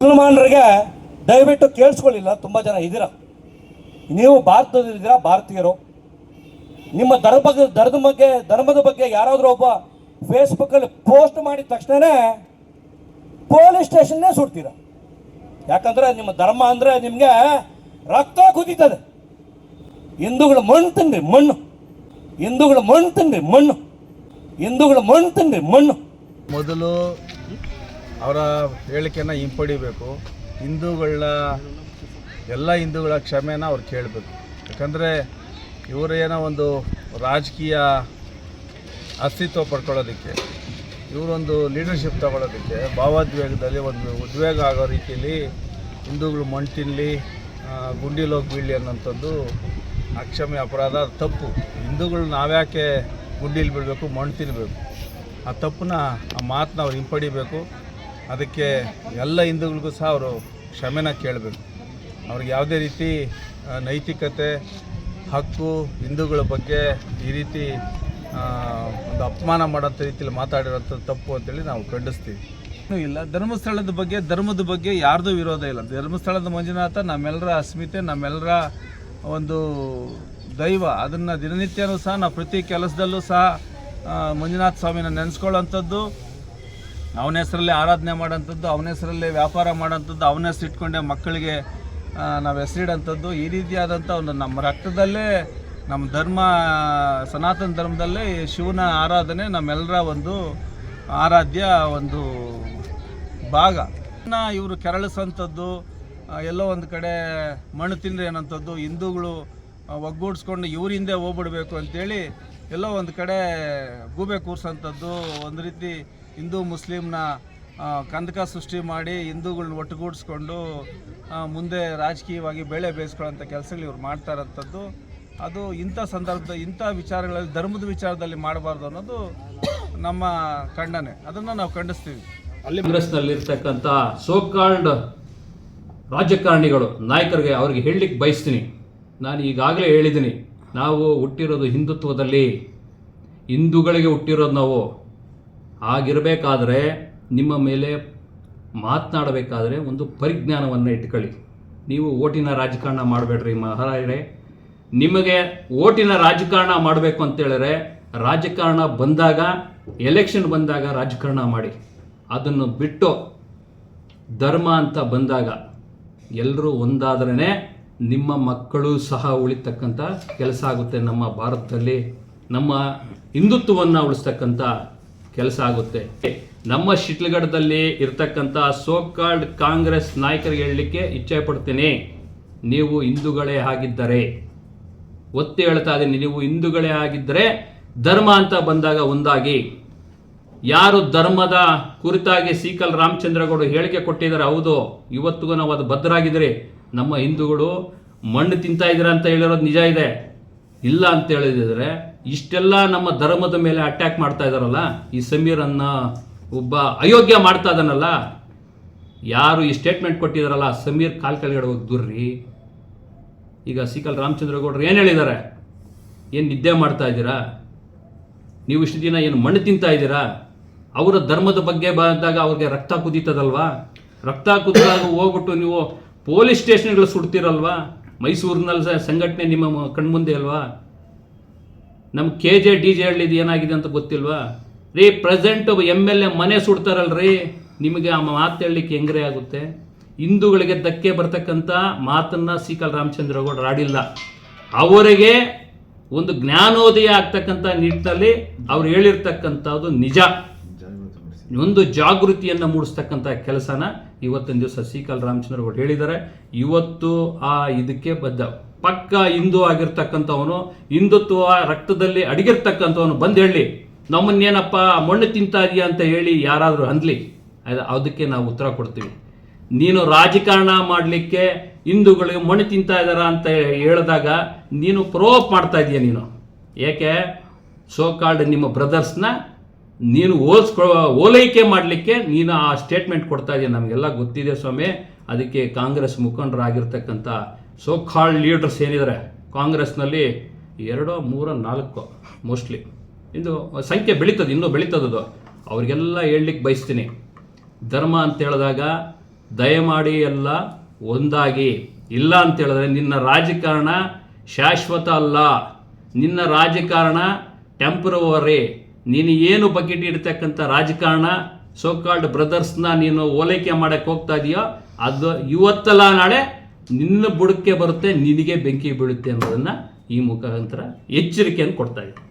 ಮುಸಲ್ಮಾನರಿಗೆ ದಯವಿಟ್ಟು ಕೇಳಿಸ್ಕೊಳ್ಳಿಲ್ಲ, ತುಂಬ ಜನ ಇದ್ದೀರಾ? ನೀವು ಭಾರತದಲ್ಲಿದ್ದೀರಾ ಭಾರತೀಯರು? ನಿಮ್ಮ ಧರ್ಮ ಧರ್ಮದ ಬಗ್ಗೆ ಧರ್ಮದ ಬಗ್ಗೆ ಯಾರಾದರೂ ಒಬ್ಬ ಫೇಸ್ಬುಕ್ಕಲ್ಲಿ ಪೋಸ್ಟ್ ಮಾಡಿದ ತಕ್ಷಣವೇ ಪೊಲೀಸ್ ಸ್ಟೇಷನ್ನೇ ಸುಡ್ತೀರ? ಯಾಕಂದ್ರೆ ನಿಮ್ಮ ಧರ್ಮ ಅಂದರೆ ನಿಮಗೆ ರಕ್ತ ಕುದೀತದೆ. ಹಿಂದೂಗಳು ಮಣ್ಣು ತಿನ್ರಿ, ಮಣ್ಣು. ಹಿಂದೂಗಳು ಮಣ್ಣು ತಿನ್ರಿ, ಮಣ್ಣು. ಹಿಂದೂಗಳು ಮಣ್ಣು ತಿನ್ರಿ, ಮಣ್ಣು. ಮೊದಲು ಅವರ ಹೇಳಿಕೆಯನ್ನು ಹಿಂಪಡಿಬೇಕು ಹಿಂದೂಗಳನ್ನ ಎಲ್ಲ ಹಿಂದೂಗಳ ಕ್ಷಮೆನ ಅವ್ರು ಕೇಳಬೇಕು. ಯಾಕಂದರೆ ಇವರೇನೋ ಒಂದು ರಾಜಕೀಯ ಅಸ್ತಿತ್ವ ಪಡ್ಕೊಳ್ಳೋದಕ್ಕೆ, ಇವರೊಂದು ಲೀಡರ್ಶಿಪ್ ತಗೊಳ್ಳೋದಕ್ಕೆ, ಭಾವೋದ್ವೇಗದಲ್ಲಿ ಒಂದು ಉದ್ವೇಗ ಆಗೋ ರೀತಿಯಲ್ಲಿ ಹಿಂದೂಗಳು ಮಣ್ಣು ತಿನ್ನಲಿ ಗುಂಡಿಲೋಗಿ ಬೀಳಲಿ ಅನ್ನೋಂಥದ್ದು ಅಕ್ಷಮ್ಯ ಅಪರಾಧ. ತಪ್ಪು. ಹಿಂದೂಗಳು ನಾವ್ಯಾಕೆ ಗುಂಡಿಲಿ ಬೀಳಬೇಕು ಮಣ್ಣು ತಿನ್ನಬೇಕು ಆ ತಪ್ಪನ್ನ, ಆ ಮಾತನ್ನ ಅವ್ರು ಹಿಂಪಡಿಬೇಕು. ಅದಕ್ಕೆ ಎಲ್ಲ ಹಿಂದೂಗಳಿಗೂ ಸಹ ಅವರು ಕ್ಷಮೆನ ಕೇಳಬೇಕು. ಅವ್ರಿಗೆ ಯಾವುದೇ ರೀತಿ ನೈತಿಕತೆ, ಹಕ್ಕು, ಹಿಂದೂಗಳ ಬಗ್ಗೆ ಈ ರೀತಿ ಒಂದು ಅಪಮಾನ ಮಾಡೋಂಥ ರೀತಿಯಲ್ಲಿ ಮಾತಾಡಿರೋಂಥ ತಪ್ಪು ಅಂತೇಳಿ ನಾವು ಖಂಡಿಸ್ತೀವಿ. ಏನೂ ಇಲ್ಲ. ಧರ್ಮಸ್ಥಳದ ಬಗ್ಗೆ, ಧರ್ಮದ ಬಗ್ಗೆ ಯಾರ್ದು ವಿರೋಧ ಇಲ್ಲ. ಧರ್ಮಸ್ಥಳದ ಮಂಜುನಾಥ ನಮ್ಮೆಲ್ಲರ ಅಸ್ಮಿತೆ ನಮ್ಮೆಲ್ಲರ ಒಂದು ದೈವ. ಅದನ್ನು ದಿನನಿತ್ಯನೂ ಸಹ ನಾವು ಪ್ರತಿ ಕೆಲಸದಲ್ಲೂ ಸಹ ಮಂಜುನಾಥ ಸ್ವಾಮಿನ ನೆನೆಸ್ಕೊಳ್ಳೋಂಥದ್ದು ಅವನ ಹೆಸರಲ್ಲೇ ಆರಾಧನೆ ಮಾಡೋಂಥದ್ದು ಅವನ ಹೆಸರಲ್ಲೇ ವ್ಯಾಪಾರ ಮಾಡೋಂಥದ್ದು ಅವನ ಹೆಸರು ಇಟ್ಕೊಂಡೆ ಮಕ್ಕಳಿಗೆ ನಾವು ಹೆಸರಿಡೋಂಥದ್ದು. ಈ ರೀತಿಯಾದಂಥ ಒಂದು ನಮ್ಮ ರಕ್ತದಲ್ಲೇ, ನಮ್ಮ ಧರ್ಮ, ಸನಾತನ ಧರ್ಮದಲ್ಲೇ ಶಿವನ ಆರಾಧನೆ ನಮ್ಮೆಲ್ಲರ ಒಂದು ಆರಾಧ್ಯ ಒಂದು ಭಾಗ. ಇವರು ಕೆರಳಿಸೋಂಥದ್ದು ಎಲ್ಲೋ ಒಂದು ಕಡೆ ಮಣ್ಣು ತಿಂದರೆ ಏನಂಥದ್ದು, ಹಿಂದೂಗಳು ಒಗ್ಗೂಡಿಸ್ಕೊಂಡು ಇವ್ರ ಹಿಂದೆ ಹೋಗ್ಬಿಡ್ಬೇಕು ಅಂತೇಳಿ ಎಲ್ಲೋ ಒಂದು ಕಡೆ ಗೂಬೆ ಕೂರಿಸೋಂಥದ್ದು, ಒಂದು ರೀತಿ ಹಿಂದೂ ಮುಸ್ಲಿಮ್ನ ಕಂದಕ ಸೃಷ್ಟಿ ಮಾಡಿ ಹಿಂದೂಗಳನ್ನ ಒಟ್ಟುಗೂಡಿಸ್ಕೊಂಡು ಮುಂದೆ ರಾಜಕೀಯವಾಗಿ ಬೆಳೆ ಬೇಯಿಸ್ಕೊಳ್ಳೋಂಥ ಕೆಲಸಗಳು ಇವ್ರು ಮಾಡ್ತಾ ಇರೋಂಥದ್ದು. ಅದು ಇಂಥ ಸಂದರ್ಭದ, ಇಂಥ ವಿಚಾರಗಳಲ್ಲಿ, ಧರ್ಮದ ವಿಚಾರದಲ್ಲಿ ಮಾಡಬಾರ್ದು ಅನ್ನೋದು ನಮ್ಮ ಖಂಡನೆ. ಅದನ್ನು ನಾವು ಖಂಡಿಸ್ತೀವಿ. ಅಲ್ಲಿ ಕಾಂಗ್ರೆಸ್ನಲ್ಲಿರ್ತಕ್ಕಂಥ ಸೋಕಾಲ್ಡ್ ರಾಜಕಾರಣಿಗಳು, ನಾಯಕರಿಗೆ ಅವ್ರಿಗೆ ಹೇಳಲಿಕ್ಕೆ ಬಯಸ್ತೀನಿ. ನಾನು ಈಗಾಗಲೇ ಹೇಳಿದ್ದೀನಿ, ನಾವು ಹುಟ್ಟಿರೋದು ಹಿಂದುತ್ವದಲ್ಲಿ, ಹಿಂದೂಗಳಿಗೆ ಹುಟ್ಟಿರೋದು ನಾವು ಆಗಿರಬೇಕಾದ್ರೆ ನಿಮ್ಮ ಮೇಲೆ ಮಾತನಾಡಬೇಕಾದ್ರೆ ಒಂದು ಪರಿಜ್ಞಾನವನ್ನು ಇಟ್ಕೊಳ್ಳಿ. ನೀವು ಓಟಿನ ರಾಜಕಾರಣ ಮಾಡಬೇಡ್ರಿ ಮಹಾರಾಯರೇ ನಿಮಗೆ ಓಟಿನ ರಾಜಕಾರಣ ಮಾಡಬೇಕು ಅಂತೇಳಿದ್ರೆ ರಾಜಕಾರಣ ಬಂದಾಗ ಎಲೆಕ್ಷನ್ ಬಂದಾಗ ರಾಜಕಾರಣ ಮಾಡಿ. ಅದನ್ನು ಬಿಟ್ಟು ಧರ್ಮ ಅಂತ ಬಂದಾಗ ಎಲ್ಲರೂ ಒಂದಾದ್ರೇ ನಿಮ್ಮ ಮಕ್ಕಳು ಸಹ ಉಳಿತಕ್ಕಂಥ ಕೆಲಸ ಆಗುತ್ತೆ ನಮ್ಮ ಭಾರತದಲ್ಲಿ. ನಮ್ಮ ಹಿಂದುತ್ವವನ್ನು ಉಳಿಸ್ತಕ್ಕಂಥ ಕೆಲಸ ಆಗುತ್ತೆ. ನಮ್ಮ ಶಿಟ್ಲಗಢದಲ್ಲಿ ಇರ್ತಕ್ಕಂಥ ಸೋಕಾಲ್ಡ್ ಕಾಂಗ್ರೆಸ್ ನಾಯಕರಿಗೆ ಹೇಳಲಿಕ್ಕೆ ಇಚ್ಛೆ ಪಡ್ತೀನಿ. ನೀವು ಹಿಂದೂಗಳೇ ಆಗಿದ್ದರೆ. ಒತ್ತಿ ಹೇಳ್ತಾ ಇದ್ದೀನಿ, ನೀವು ಹಿಂದೂಗಳೇ ಆಗಿದ್ದರೆ ಧರ್ಮ ಅಂತ ಬಂದಾಗ ಒಂದಾಗಿ. ಯಾರು ಧರ್ಮದ ಕುರಿತಾಗಿ ಸೀಕಲ್ ರಾಮಚಂದ್ರಗೌಡ ಹೇಳಿಕೆ ಕೊಟ್ಟಿದ್ದಾರೆ, ಹೌದು. ಇವತ್ತಿಗೂ ನಾವು ಅದು ಬದ್ಧರಾಗಿದ್ದೀರಿ. ನಮ್ಮ ಹಿಂದೂಗಳು ಮಣ್ಣು ತಿಂತಾ ಇದ್ದೀರಾ ಅಂತ ಹೇಳಿರೋದು ನಿಜ ಇದೆ. ಇಲ್ಲ ಅಂತ ಹೇಳಿದ್ರೆ ಇಷ್ಟೆಲ್ಲ ನಮ್ಮ ಧರ್ಮದ ಮೇಲೆ ಅಟ್ಯಾಕ್ ಮಾಡ್ತಾ ಇದ್ದಾರಲ್ಲ ಈ ಸಮೀರನ್ನ ಒಬ್ಬ ಅಯೋಗ್ಯ ಮಾಡ್ತಾ ಇದ್ದಾನಲ್ಲ ಯಾರು ಈ ಸ್ಟೇಟ್ಮೆಂಟ್ ಕೊಟ್ಟಿದಾರಲ್ಲ, ಸಮೀರ್ ಕಾಲ್ ಕೆಳಗಡೆ ಹೋಗಿ ದುರ್ರಿ. ಈಗ ಸೀಕಲ್ ರಾಮಚಂದ್ರಗೌಡರು ಏನು ಹೇಳಿದ್ದಾರೆ ಏನು ನಿದ್ದೆ ಮಾಡ್ತಾ ಇದ್ದೀರಾ? ನೀವು ಇಷ್ಟು ದಿನ ಏನು ಮಣ್ಣು ತಿಂತಾ ಇದ್ದೀರಾ? ಅವರ ಧರ್ಮದ ಬಗ್ಗೆ ಬಂದಾಗ ಅವ್ರಿಗೆ ರಕ್ತ ಕುದೀತದಲ್ವಾ? ರಕ್ತ ಕುದಿದಾಗ ಹೋಗ್ಬಿಟ್ಟು ನೀವು ಪೊಲೀಸ್ ಸ್ಟೇಷನ್ಗಳು ಸುಡ್ತೀರಲ್ವಾ? ಮೈಸೂರಿನಲ್ಲಿ ಸಹ ಸಂಘಟನೆ ನಿಮ್ಮ ಕಣ್ಮುಂದೆ ಅಲ್ವಾ? ನಮ್ಮ ಕೆ ಜೆ ಡಿ ಜೆ ಹಳ್ಳಿದು ಏನಾಗಿದೆ ಅಂತ ಗೊತ್ತಿಲ್ವಾ? ರೀ, ಪ್ರೆಸೆಂಟ್ ಎಂ ಎಲ್ ಎ ಮನೆ ಸುಡ್ತಾರಲ್ರಿ. ನಿಮಗೆ ಆ ಮಾತು ಹೇಳಲಿಕ್ಕೆ ಹೆಂಗ್ರೆ ಆಗುತ್ತೆ? ಹಿಂದೂಗಳಿಗೆ ಧಕ್ಕೆ ಬರ್ತಕ್ಕಂಥ ಮಾತನ್ನ ಸಿಕಲ್ ರಾಮಚಂದ್ರಗೌಡರು ಆಡಿಲ್ಲ. ಅವರಿಗೆ ಒಂದು ಜ್ಞಾನೋದಯ ಆಗ್ತಕ್ಕಂಥ ನಿಟ್ಟಿನಲ್ಲಿ ಅವ್ರು ಹೇಳಿರ್ತಕ್ಕಂಥದ್ದು ನಿಜ. ಒಂದು ಜಾಗೃತಿಯನ್ನು ಮೂಡಿಸ್ತಕ್ಕಂಥ ಕೆಲಸನ ಇವತ್ತಿನ ದಿವಸ ಸಿಕಲ್ ಅವರು ಹೇಳಿದ್ದಾರೆ. ಇವತ್ತು ಆ ಇದಕ್ಕೆ ಬದ್ಧ, ಪಕ್ಕ ಹಿಂದೂ ಆಗಿರ್ತಕ್ಕಂಥವನು, ಹಿಂದುತ್ವ ರಕ್ತದಲ್ಲಿ ಅಡಗಿರ್ತಕ್ಕಂಥವನು ಬಂದು ಹೇಳಿ, ನಮ್ಮನ್ನೇನಪ್ಪ, ಮಣ್ಣು ತಿಂತಾ ಇದೆಯಾ ಅಂತ ಹೇಳಿ ಯಾರಾದರೂ ಅಂದ್ಲಿ, ಅದ್- ಅದಕ್ಕೆ ನಾವು ಉತ್ತರ ಕೊಡ್ತೀವಿ. ನೀನು ರಾಜಕಾರಣ ಮಾಡಲಿಕ್ಕೆ ಹಿಂದೂಗಳಿಗೆ ಮಣ್ಣು ತಿಂತಾ ಇದ್ದಾರ ಅಂತ ಹೇಳಿದಾಗ ನೀನು ಪ್ರೋಪ್ ಮಾಡ್ತಾ ಇದೀಯ ನೀನು. ಏಕೆ? ಸೋಕಾಲ್ಡ್ ನಿಮ್ಮ ಬ್ರದರ್ಸ್ನ ನೀನು ಹೋಲ್ಸ್ಕೊ ಓಲೈಕೆ ಮಾಡಲಿಕ್ಕೆ ನೀನು ಆ ಸ್ಟೇಟ್ಮೆಂಟ್ ಕೊಡ್ತಾ ಇದೆಯಾ. ನಮಗೆಲ್ಲ ಗೊತ್ತಿದೆ ಸ್ವಾಮಿ, ಅದಕ್ಕೆ ಕಾಂಗ್ರೆಸ್ ಮುಖಂಡರಾಗಿರ್ತಕ್ಕಂಥ ಸೋಖಾಳ್ ಲೀಡರ್ಸ್ ಏನಿದ್ದಾರೆ? ಕಾಂಗ್ರೆಸ್ನಲ್ಲಿ ಎರಡೋ, ಮೂರೋ, ನಾಲ್ಕು ಮೋಸ್ಟ್ಲಿ ಇದು ಸಂಖ್ಯೆ ಬೆಳೀತದೆ, ಇನ್ನೂ ಬೆಳೀತದದು. ಅವ್ರಿಗೆಲ್ಲ ಹೇಳಲಿಕ್ಕೆ ಬಯಸ್ತೀನಿ. ಧರ್ಮ ಅಂತ ಹೇಳಿದಾಗ ದಯಮಾಡಿ ಎಲ್ಲ ಒಂದಾಗಿ. ಇಲ್ಲ ಅಂತ ಹೇಳಿದ್ರೆ ನಿನ್ನ ರಾಜಕಾರಣ ಶಾಶ್ವತ ಅಲ್ಲ. ನಿನ್ನ ರಾಜಕಾರಣ ಟೆಂಪ್ರವರಿ ನೀನು ಏನು ಬಕೆಟ್ ಇಡ್ತಕ್ಕಂಥ ರಾಜಕಾರಣ ಸೋಕಾಲ್ಡ್ ಬ್ರದರ್ಸ್ನ ನೀನು ಓಲೈಕೆ ಮಾಡೋಕ್ಕೆ ಹೋಗ್ತಾ ಇದೆಯೋ, ಅದು ಇವತ್ತಲ್ಲ ನಾಳೆ ನಿನ್ನ ಬುಡಕ್ಕೆ ಬರುತ್ತೆ, ನಿನಗೆ ಬೆಂಕಿ ಬೀಳುತ್ತೆ ಅನ್ನೋದನ್ನು ಈ ಮುಖಾಂತರ ಎಚ್ಚರಿಕೆಯನ್ನು ಕೊಡ್ತಾ ಇದ್ದೀನಿ.